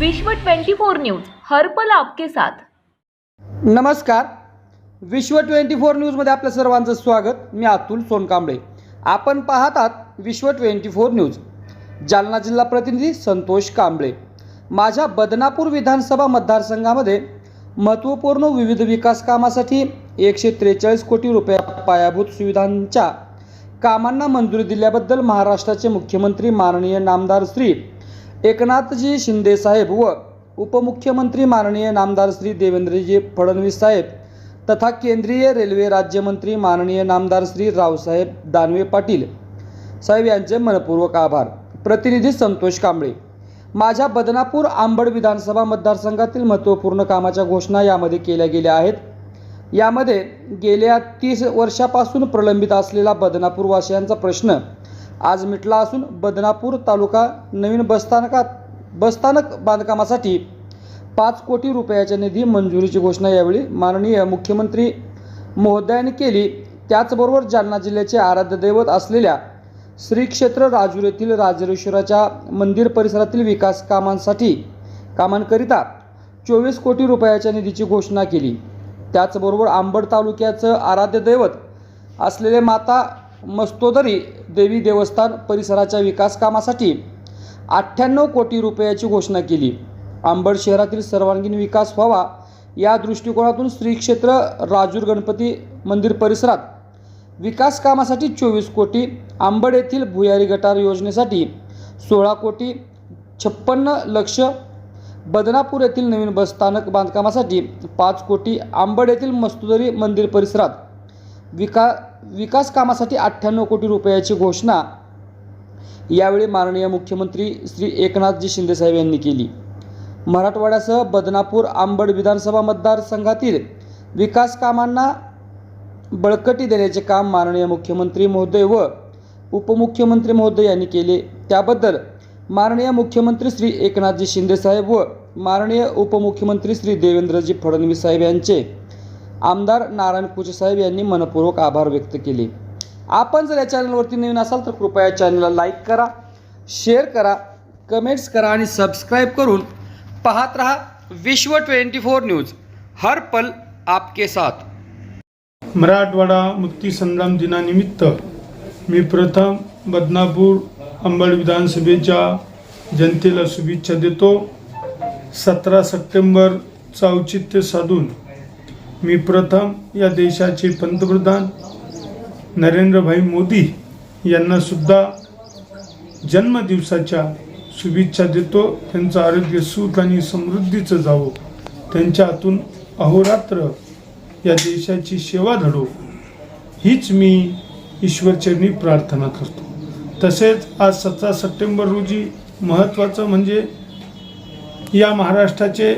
विश्व 24 न्यूज हरपल आपके साथ. नमस्कार. विश्व ट्वेंटी फोर न्यूजमध्ये आपल्या सर्वांचं स्वागत. मी अतुल सोनकांबळे. आपण पाहतात विश्व ट्वेंटी फोर न्यूज. जालना जिल्हा प्रतिनिधी संतोष कांबळे. माझ्या बदनापूर विधानसभा मतदारसंघामध्ये महत्त्वपूर्ण विविध विकास कामासाठी एकशे त्रेचाळीस कोटी रुपया पायाभूत सुविधांच्या कामांना मंजुरी दिल्याबद्दल महाराष्ट्राचे मुख्यमंत्री माननीय नामदार श्री एकनाथजी शिंदे साहेब व उपमुख्यमंत्री माननीय नामदार श्री देवेंद्रजी फडणवीस साहेब तथा केंद्रीय रेल्वे राज्यमंत्री माननीय नामदार श्री रावसाहेब दानवे पाटील साहेब यांचे मनपूर्वक आभार. प्रतिनिधी संतोष कांबळे. माझ्या बदनापूर आंबड विधानसभा मतदारसंघातील महत्त्वपूर्ण कामाच्या घोषणा यामध्ये केल्या गेल्या आहेत. यामध्ये गेल्या तीस वर्षापासून प्रलंबित असलेला बदनापूरवासियांचा प्रश्न आज मिटला असून बदनापूर तालुका नवीन बसस्थानकात बसस्थानक बांधकामासाठी पाच कोटी रुपयाच्या निधी मंजुरीची घोषणा यावेळी माननीय मुख्यमंत्री महोदयांनी केली. त्याचबरोबर जालना जिल्ह्याचे आराध्य दैवत असलेल्या श्री क्षेत्र राजूर येथील राजरेश्वराच्या मंदिर परिसरातील विकास कामांसाठी कामांकरिता चोवीस कोटी रुपयाच्या निधीची घोषणा केली. त्याचबरोबर आंबड तालुक्याचं आराध्य दैवत असलेले माता मस्तोदरी देवी देवस्थान परिसराच्या विकास कामासाठी अठ्ठ्याण्णव कोटी रुपयाची घोषणा केली. आंबड शहरातील सर्वांगीण विकास व्हावा या दृष्टिकोनातून श्री क्षेत्र राजूर गणपती मंदिर परिसरात विकास कामासाठी चोवीस कोटी आंबड येथील भुयारी गटार योजनेसाठी सोळा कोटी छप्पन्न लक्ष बदनापूर येथील नवीन बसस्थानक बांधकामासाठी पाच कोटी आंबड येथील मस्तुदरी मंदिर परिसरात विका विकास कामासाठी अठ्ठ्याण्णव कोटी रुपयाची घोषणा यावेळी माननीय मुख्यमंत्री श्री एकनाथजी शिंदेसाहेब यांनी केली. मराठवाड्यासह बदनापूर आंबड विधानसभा मतदारसंघातील विकास कामांना बळकटी देण्याचे काम माननीय मुख्यमंत्री महोदय व उपमुख्यमंत्री महोदय यांनी केले. त्याबद्दल माननीय मुख्यमंत्री श्री एकनाथजी शिंदेसाहेब व माननीय उपमुख्यमंत्री श्री देवेंद्रजी फडणवीस साहेब यांचे आमदार नारायण कुचेसाहेब यांनी मनपूर्वक आभार व्यक्त केले. आपण जर या चॅनलवरती नवीन असाल तर कृपया चॅनलला लाईक करा शेअर करा कमेंट्स करा आणि सबस्क्राईब करून पाहत रहा विश्व ट्वेंटी फोर न्यूज. हर पल आपके साथ. मराठवाडा मुक्ती संग्राम दिनानिमित्त मी प्रथम बदनापूर अंबड विधानसभेच्या जनतेला शुभेच्छा देतो. सतरा सप्टेंबरचं औचित्य साधून मी प्रथम या देशाचे पंतप्रधान नरेंद्रभाई मोदी यांना सुद्धा जन्मदिवसाच्या शुभेच्छा देतो. त्यांचं आरोग्य सुख आणि समृद्धीचं जावो. त्यांच्या हातून अहोरात्र या देशाची सेवा धडो हीच मी ईश्वरचरणी प्रार्थना करतो. तसेच आज सतरा सप्टेंबर रोजी महत्त्वाचं म्हणजे या महाराष्ट्राचे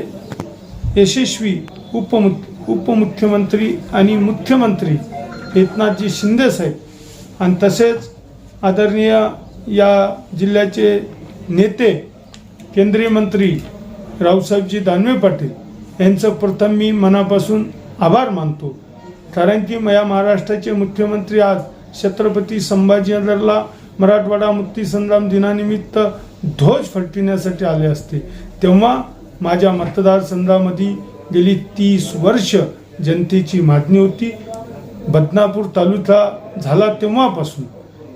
यशस्वी उपमु उपमुख्यमंत्री आणि मुख्यमंत्री एकनाथजी शिंदेसाहेब आणि तसेच आदरणीय या जिल्ह्याचे नेते केंद्रीय मंत्री रावसाहेबजी दानवे पाटील यांचं प्रथम मी मनापासून आभार मानतो. कारण की या महाराष्ट्राचे मुख्यमंत्री आज छत्रपती संभाजीनगरला मराठवाडा मुक्तीसंग्राम दिनानिमित्त ध्वज फटविण्यासाठी आले असते. तेव्हा माझ्या मतदारसंघामध्ये गेली तीस वर्ष जनतेची मागणी होती. बदनापूर तालुका झाला तेव्हापासून.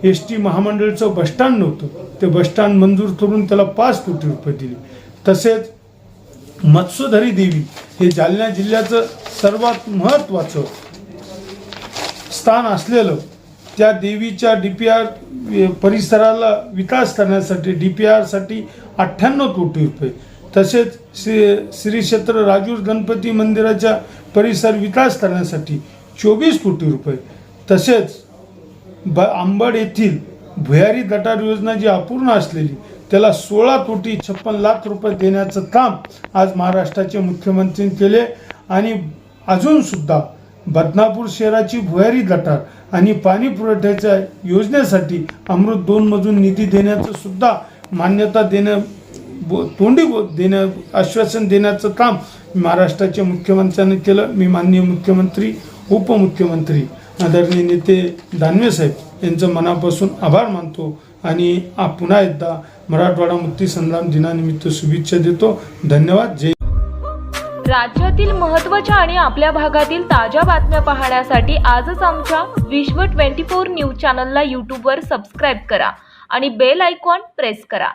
एस टी महामंडळचं बसस्टँड नव्हतं. ते बसस्टँड मंजूर करून त्याला पाच कोटी रुपये दिले. तसेच मत्स्यधरी देवी हे जालना जिल्ह्याचं सर्वात महत्त्वाचं स्थान असलेलं त्या देवीच्या डी पी आर परिसराला विकास करण्यासाठी डी पी आरसाठी अठ्ठ्याण्णव कोटी रुपये तसेच श्री श्री क्षेत्र राजूर गणपती मंदिराच्या परिसर विकास करण्यासाठी चोवीस कोटी रुपये. तसेच ब आंबड येथील भुयारी गटार योजना जी अपूर्ण असलेली त्याला सोळा कोटी छप्पन लाख रुपये देण्याचं काम आज महाराष्ट्राचे मुख्यमंत्र्यांनी केले. आणि अजूनसुद्धा बदनापूर शहराची भुयारी गटार आणि पाणी पुरवठ्याच्या योजनेसाठी अमृत दोनमधून निधी देण्याचं सुद्धा मान्यता देणं बो- तोंडी बो- देणं आश्वासन देण्याचं काम महाराष्ट्राच्या मुख्यमंत्र्यांनी केलं. मी माननीय मुख्यमंत्री उपमुख्यमंत्री आदरणीय नेते दानवे साहेब यांचं मनापासून आभार मानतो आणि पुन्हा एकदा मराठवाडा मुक्ती संग्राम दिनानिमित्त शुभेच्छा देतो. धन्यवाद. जय राज्यातील महत्त्वाच्या आणि आपल्या भागातील ताज्या बातम्या पाहण्यासाठी आजच आमच्या विश्व ट्वेंटी फोर न्यूज चॅनलला यूट्यूबवर सबस्क्राईब करा आणि बेल आयकॉन प्रेस करा.